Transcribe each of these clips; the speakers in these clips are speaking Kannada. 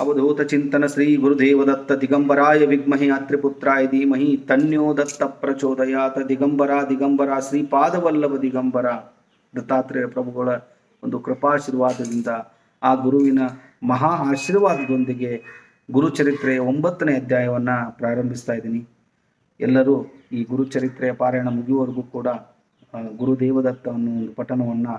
ಅವಧೂತ ಚಿಂತನ ಶ್ರೀ ಗುರುದೇವದತ್ತ ದಿಗಂಬರಾಯ ವಿಗ್ಮಹೆ ಅತ್ರಿಪುತ್ರಾಯ ಧೀಮಹಿ ತನ್ಯೋ ದತ್ತ ಪ್ರಚೋದಯಾತ. ದಿಗಂಬರ ದಿಗಂಬರ, ಶ್ರೀಪಾದವಲ್ಲಭ ದಿಗಂಬರ. ದತ್ತಾತ್ರೇಯ ಪ್ರಭುಗಳ ಒಂದು ಕೃಪಾಶೀರ್ವಾದದಿಂದ ಆ ಗುರುವಿನ ಮಹಾ ಆಶೀರ್ವಾದದೊಂದಿಗೆ ಗುರುಚರಿತ್ರೆಯ ಒಂಬತ್ತನೇ ಅಧ್ಯಾಯವನ್ನು ಪ್ರಾರಂಭಿಸ್ತಾ ಇದ್ದೀನಿ. ಎಲ್ಲರೂ ಈ ಗುರುಚರಿತ್ರೆಯ ಪಾರಾಯಣ ಮುಗಿಯುವವರೆಗೂ ಕೂಡ ಗುರುದೇವದತ್ತವನ್ನು ಒಂದು ಪಠಣವನ್ನು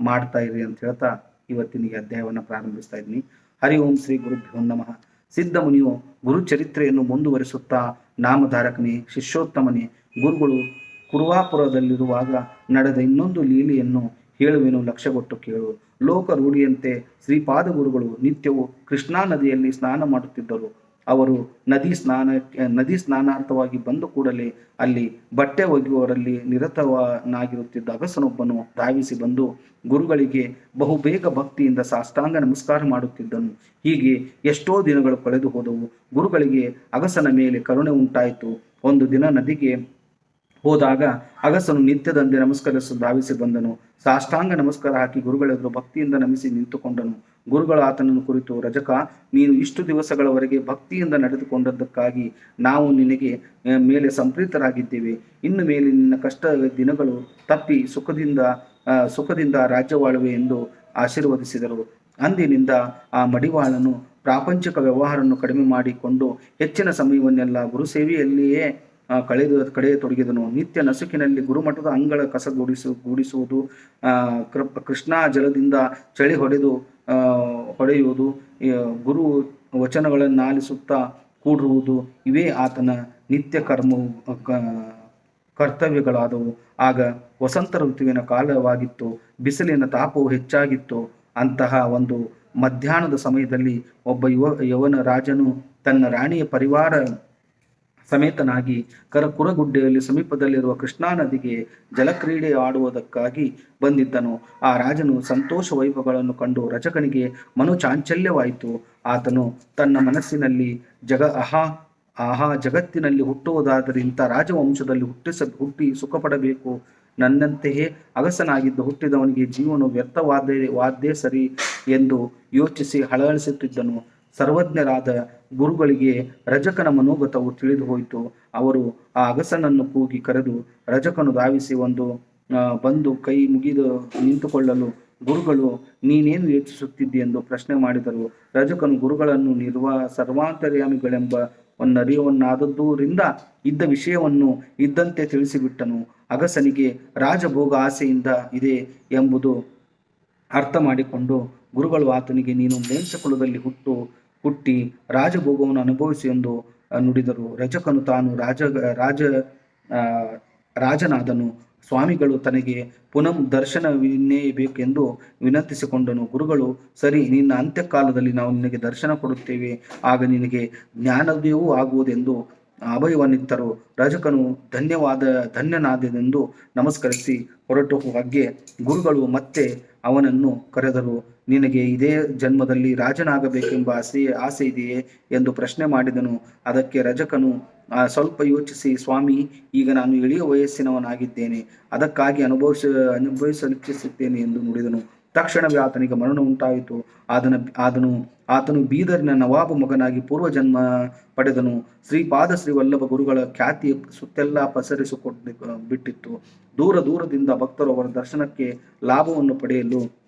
ಮಾಡ್ತಾ ಇರಿ ಅಂತ ಹೇಳ್ತಾ ಇವತ್ತಿನ ಈ ಅಧ್ಯಾಯವನ್ನು ಪ್ರಾರಂಭಿಸ್ತಾ ಇದ್ದೀನಿ. ಹರಿ ಓಂ ಶ್ರೀ ಗುರುಭ್ಯೋ ನಮಃ. ಸಿದ್ಧ ಮುನಿಯು, ಗುರುಚರಿತ್ರೆಯನ್ನು ಮುಂದುವರಿಸುತ್ತಾ ನಾಮಧಾರಕನೇ, ಶಿಷ್ಯೋತ್ತಮನೇ, ಗುರುಗಳು ಕುರುವಾಪುರದಲ್ಲಿರುವಾಗ ನಡೆದ ಇನ್ನೊಂದು ಲೀಲೆಯನ್ನು ಹೇಳುವೆನು ಲಕ್ಷ್ಯಗೊಟ್ಟು ಕೇಳು. ಲೋಕ ರೂಢಿಯಂತೆ ಶ್ರೀಪಾದ ಗುರುಗಳು ನಿತ್ಯವೂ ಕೃಷ್ಣಾ ನದಿಯಲ್ಲಿ ಸ್ನಾನ ಮಾಡುತ್ತಿದ್ದರು. ಅವರು ನದಿ ಸ್ನಾನ, ನದಿ ಸ್ನಾನಾರ್ಥವಾಗಿ ಬಂದು ಕೂಡಲೇ ಅಲ್ಲಿ ಬಟ್ಟೆ ಒಗೆಯುವವರಲ್ಲಿ ನಿರತವನಾಗಿರುತ್ತಿದ್ದ ಅಗಸನೊಬ್ಬನು ಧಾವಿಸಿ ಬಂದು ಗುರುಗಳಿಗೆ ಬಹುಬೇಗ ಭಕ್ತಿಯಿಂದ ಸಾಷ್ಟಾಂಗ ನಮಸ್ಕಾರ ಮಾಡುತ್ತಿದ್ದನು. ಹೀಗೆ ಎಷ್ಟೋ ದಿನಗಳು ಕಳೆದು ಹೋದವು. ಗುರುಗಳಿಗೆ ಅಗಸನ ಮೇಲೆ ಕರುಣೆ ಉಂಟಾಯಿತು. ಒಂದು ದಿನ ನದಿಗೆ ಹೋದಾಗ ಅಗಸನು ನಿತ್ಯದಂತೆ ನಮಸ್ಕರಿಸಲು ಧಾವಿಸಿ ಬಂದನು. ಸಾಷ್ಟಾಂಗ ನಮಸ್ಕಾರ ಹಾಕಿ ಗುರುಗಳೆದುರು ಭಕ್ತಿಯಿಂದ ನಮಿಸಿ ನಿಂತುಕೊಂಡನು. ಗುರುಗಳು ಆತನನ್ನು ಕುರಿತು, ರಜಕ, ನೀನು ಇಷ್ಟು ದಿವಸಗಳವರೆಗೆ ಭಕ್ತಿಯಿಂದ ನಡೆದುಕೊಂಡದ್ದಕ್ಕಾಗಿ ನಾವು ನಿನಗೆ ಮೇಲೆ ಸಂಪ್ರೀತರಾಗಿದ್ದೇವೆ. ಇನ್ನು ಮೇಲೆ ನಿನ್ನ ಕಷ್ಟ ದಿನಗಳು ತಪ್ಪಿ ಸುಖದಿಂದ ಸುಖದಿಂದ ರಾಜ್ಯವಾಳುವೆ ಎಂದು ಆಶೀರ್ವದಿಸಿದರು. ಅಂದಿನಿಂದ ಆ ಮಡಿವಾಳನು ಪ್ರಾಪಂಚಿಕ ವ್ಯವಹಾರವನ್ನು ಕಡಿಮೆ ಮಾಡಿಕೊಂಡು ಹೆಚ್ಚಿನ ಸಮಯವನ್ನೆಲ್ಲ ಗುರುಸೇವೆಯಲ್ಲಿಯೇ ಕಳೆದು ಕಳೆದು ತೊಡಗಿದನು ನಿತ್ಯ ನಸುಕಿನಲ್ಲಿ ಗುರುಮಠದ ಅಂಗಳ ಕಸ ಗೂಡಿಸು ಗೂಡಿಸುವುದು ಕೃಷ್ಣಾ ಜಲದಿಂದ ಚಳಿ ಹೊಡೆದು ಹೊಡೆಯುವುದು ಗುರು ವಚನಗಳನ್ನು ಆಲಿಸುತ್ತಾ ಕೂಡಿರುವುದು ಇವೇ ಆತನ ನಿತ್ಯ ಕರ್ಮವು ಕರ್ತವ್ಯಗಳಾದವು. ಆಗ ವಸಂತ ಋತುವಿನ ಕಾಲವಾಗಿತ್ತು, ಬಿಸಿಲಿನ ತಾಪವು ಹೆಚ್ಚಾಗಿತ್ತು. ಅಂತಹ ಒಂದು ಮಧ್ಯಾಹ್ನದ ಸಮಯದಲ್ಲಿ ಒಬ್ಬ ಯುವ, ಯವನ ರಾಜನು ತನ್ನ ರಾಣಿಯ ಪರಿವಾರ ಸಮೇತನಾಗಿ ಕರಕುರಗುಡ್ಡೆಯಲ್ಲಿ ಸಮೀಪದಲ್ಲಿರುವ ಕೃಷ್ಣಾ ನದಿಗೆ ಜಲಕ್ರೀಡೆ ಆಡುವುದಕ್ಕಾಗಿ ಬಂದಿದ್ದನು. ಆ ರಾಜನು ಸಂತೋಷ ವೈಭವಗಳನ್ನು ಕಂಡು ರಜಕನಿಗೆ ಮನೋಚಾಂಚಲ್ಯವಾಯಿತು. ಆತನು ತನ್ನ ಮನಸ್ಸಿನಲ್ಲಿ ಜಗ ಅಹಾ, ಆಹಾ ಜಗತ್ತಿನಲ್ಲಿ ಹುಟ್ಟುವುದಾದರೆ ಇಂಥ ರಾಜವಂಶದಲ್ಲಿ ಹುಟ್ಟಿಸ, ಹುಟ್ಟಿ ಸುಖಪಡಬೇಕು. ನನ್ನಂತೆಯೇ ಅಗಸನಾಗಿದ್ದು ಹುಟ್ಟಿದವನಿಗೆ ಜೀವನ ವ್ಯರ್ಥವಾದೇ ವಾದ್ದೇ ಸರಿ ಎಂದು ಯೋಚಿಸಿ ಹಳಹಳಿಸುತ್ತಿದ್ದನು ಸರ್ವಜ್ಞರಾದ ಗುರುಗಳಿಗೆ ರಜಕನ ಮನೋಗತವು ತಿಳಿದು ಹೋಯಿತು. ಅವರು ಆ ಅಗಸನನ್ನು ಕೂಗಿ ಕರೆದು ರಜಕನು ಧಾವಿಸಿ ಒಂದು ಬಂದು ಕೈ ಮುಗಿದು ನಿಂತುಕೊಳ್ಳಲು, ಗುರುಗಳು ನೀನೇನು ಯೋಚಿಸುತ್ತಿದ್ದೆ ಎಂದು ಪ್ರಶ್ನೆ ಮಾಡಿದರು. ರಜಕನು ಗುರುಗಳನ್ನು ನಿರ್ವ, ಸರ್ವಾಂತರ್ಯಾಮಿಗಳೆಂಬ ಒಂದರಿಯವನ್ನಾದದ್ದರಿಂದ ಇದ್ದ ವಿಷಯವನ್ನು ಇದ್ದಂತೆ ತಿಳಿಸಿಬಿಟ್ಟನು. ಅಗಸನಿಗೆ ರಾಜಭೋಗ ಆಸೆಯಿಂದ ಇದೆ ಎಂಬುದು ಅರ್ಥ ಮಾಡಿಕೊಂಡು ಗುರುಗಳು ಆತನಿಗೆ, ನೀನು ಮೇಂಚಕುಲದಲ್ಲಿ ಹುಟ್ಟು ಹುಟ್ಟಿ ರಾಜಭೋಗವನ್ನು ಅನುಭವಿಸಿ ಎಂದು ನುಡಿದರು. ರಜಕನು ತಾನು ರಾಜ ರಾಜ ರಾಜನಾದನು. ಸ್ವಾಮಿಗಳು ತನಗೆ ಪುನಃ ದರ್ಶನವಿನ್ನೇ ಬೇಕೆಂದು ವಿನಂತಿಸಿಕೊಂಡನು. ಗುರುಗಳು, ಸರಿ, ನಿನ್ನ ಅಂತ್ಯಕಾಲದಲ್ಲಿ ನಾವು ನಿನಗೆ ದರ್ಶನ ಕೊಡುತ್ತೇವೆ. ಆಗ ನಿನಗೆ ಜ್ಞಾನೋದಯವೂ ಆಗುವುದೆಂದು ಅಭಯವನ್ನಿತ್ತರು ರಜಕನು ಧನ್ಯವಾದ, ಧನ್ಯನಾದೆಂದು ನಮಸ್ಕರಿಸಿ ಹೊರಟು ಹಾಗೆ ಗುರುಗಳು ಮತ್ತೆ ಅವನನ್ನು ಕರೆದರು. ನಿನಗೆ ಇದೇ ಜನ್ಮದಲ್ಲಿ ರಾಜನಾಗಬೇಕೆಂಬ ಆಸೆ ಆಸೆ ಇದೆಯೇ ಎಂದು ಪ್ರಶ್ನೆ ಮಾಡಿದನು. ಅದಕ್ಕೆ ರಜಕನು ಸ್ವಲ್ಪ ಯೋಚಿಸಿ ಸ್ವಾಮಿ, ಈಗ ನಾನು ಇಳಿಯ ವಯಸ್ಸಿನವನಾಗಿದ್ದೇನೆ. ಅದಕ್ಕಾಗಿ ಅನುಭವಿಸ ಅನುಭವಿಸಲಿಚ್ಛಿಸುತ್ತೇನೆ ಎಂದು ನುಡಿದನು. ತಕ್ಷಣವೇ ಆತನಿಗೆ ಮರಣ ಉಂಟಾಯಿತು. ಆದನ ಆತನು ಆತನು ಬೀದರಿನ ನವಾಬ ಮಗನಾಗಿ ಪೂರ್ವ ಜನ್ಮ ಪಡೆದನು. ಶ್ರೀಪಾದ ಶ್ರೀ ವಲ್ಲಭ ಗುರುಗಳ ಖ್ಯಾತಿ ಸುತ್ತೆಲ್ಲ ಪಸರಿಸಿಕೊಂಡು ಬಿಟ್ಟಿತ್ತು. ದೂರ ದೂರದಿಂದ ಭಕ್ತರು ಅವರ ದರ್ಶನಕ್ಕೆ ಲಾಭವನ್ನು ಪಡೆಯಲು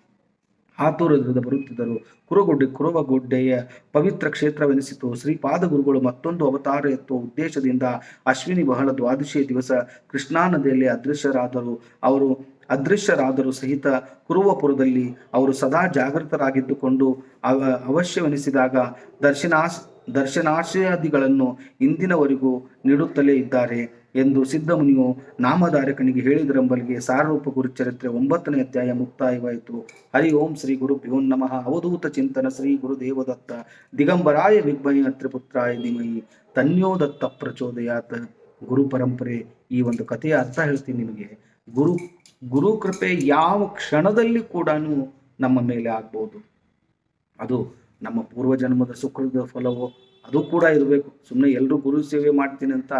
ಆತುರದಿಂದ ಬರುತ್ತಿದ್ದರು. ಕುರುಗುಡ್ಡೆ, ಕುರುವಗುಡ್ಡೆಯ ಪವಿತ್ರ ಕ್ಷೇತ್ರವೆನಿಸಿತು. ಶ್ರೀಪಾದ ಗುರುಗಳು ಮತ್ತೊಂದು ಅವತಾರ ಎತ್ತುವ ಉದ್ದೇಶದಿಂದ ಅಶ್ವಿನಿ ಬಹಳ ದ್ವಾದಶಿಯ ದಿವಸ ಕೃಷ್ಣಾ ನದಿಯಲ್ಲಿ ಅದೃಶ್ಯರಾದರು. ಅವರು ಅದೃಶ್ಯರಾದರೂ ಸಹಿತ ಕುರುವಪುರದಲ್ಲಿ ಅವರು ಸದಾ ಜಾಗೃತರಾಗಿದ್ದುಕೊಂಡು ಅವ ಅವಶ್ಯವೆನಿಸಿದಾಗ ದರ್ಶನಾಶ್ ದರ್ಶನಾಶಯಾದಿಗಳನ್ನು ಇಂದಿನವರೆಗೂ ನೀಡುತ್ತಲೇ ಇದ್ದಾರೆ ಎಂದು ಸಿದ್ಧಮುನಿಯು ನಾಮಧಾರಕನಿಗೆ ಹೇಳಿದರೆಂಬಲ್ಲಿಗೆ ಸಾರರೂಪ ಗುರುಚರಿತ್ರೆ ಒಂಬತ್ತನೇ ಅಧ್ಯಾಯ ಮುಕ್ತಾಯವಾಯಿತು. ಹರಿ ಓಂ ಶ್ರೀ ಗುರು ಭ್ಯೋ ನಮಃ. ಅವಧೂತ ಚಿಂತನ ಶ್ರೀ ಗುರುದೇವದತ್ತ. ದಿಗಂಬರಾಯ ವಿಗ್ಮಯ ತ್ರಿಪುತ್ರಾಯ ದಿಮಯಿ ತನ್ಯೋದತ್ತ ಪ್ರಚೋದಯಾತ. ಗುರು ಪರಂಪರೆ ಈ ಒಂದು ಕಥೆಯ ಅರ್ಥ ಹೇಳ್ತೀನಿ ನಿಮಗೆ. ಗುರು ಗುರು ಕೃಪೆ ಯಾವ ಕ್ಷಣದಲ್ಲಿ ಕೂಡ ನಮ್ಮ ಮೇಲೆ ಆಗ್ಬೋದು. ಅದು ನಮ್ಮ ಪೂರ್ವಜನ್ಮದ ಸುಕೃದ ಫಲವೋ, ಅದು ಕೂಡ ಇರಬೇಕು. ಸುಮ್ಮನೆ ಎಲ್ಲರೂ ಗುರು ಸೇವೆ ಮಾಡ್ತೀನಿ ಅಂತ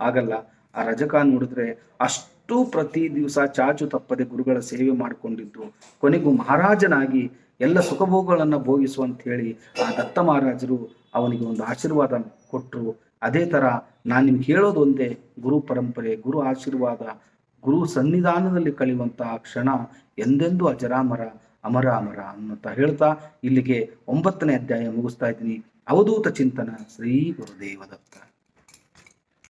ಆಗಲ್ಲ. ಆ ರಜಕ ನೋಡಿದ್ರೆ ಅಷ್ಟು ಪ್ರತಿ ದಿವಸ ಚಾಚು ತಪ್ಪದೆ ಗುರುಗಳ ಸೇವೆ ಮಾಡಿಕೊಂಡಿದ್ದು. ಕೊನೆಗೂ ಮಹಾರಾಜನಾಗಿ ಎಲ್ಲ ಸುಖಭೋಗಗಳನ್ನು ಭೋಗಿಸು ಅಂತ ಹೇಳಿ ಆ ದತ್ತ ಮಹಾರಾಜರು ಅವನಿಗೆ ಒಂದು ಆಶೀರ್ವಾದ ಕೊಟ್ಟರು ಅದೇ ಥರ ನಾನು ನಿಮ್ಗೆ ಹೇಳೋದು ಒಂದೇ ಗುರು ಪರಂಪರೆ, ಗುರು ಆಶೀರ್ವಾದ ಗುರು ಸನ್ನಿಧಾನದಲ್ಲಿ ಕಳೆಯುವಂತಹ ಕ್ಷಣ ಎಂದೆಂದೂ ಅಜರಾಮರ ಅಮರ ಅಮರ ಅನ್ನುತ್ತಾ ಹೇಳ್ತಾ ಇಲ್ಲಿಗೆ ಒಂಬತ್ತನೇ ಅಧ್ಯಾಯ ಮುಗಿಸ್ತಾ ಇದ್ದೀನಿ. ಅವಧೂತ ಚಿಂತನ ಶ್ರೀ ಗುರುದೇವ ದತ್ತ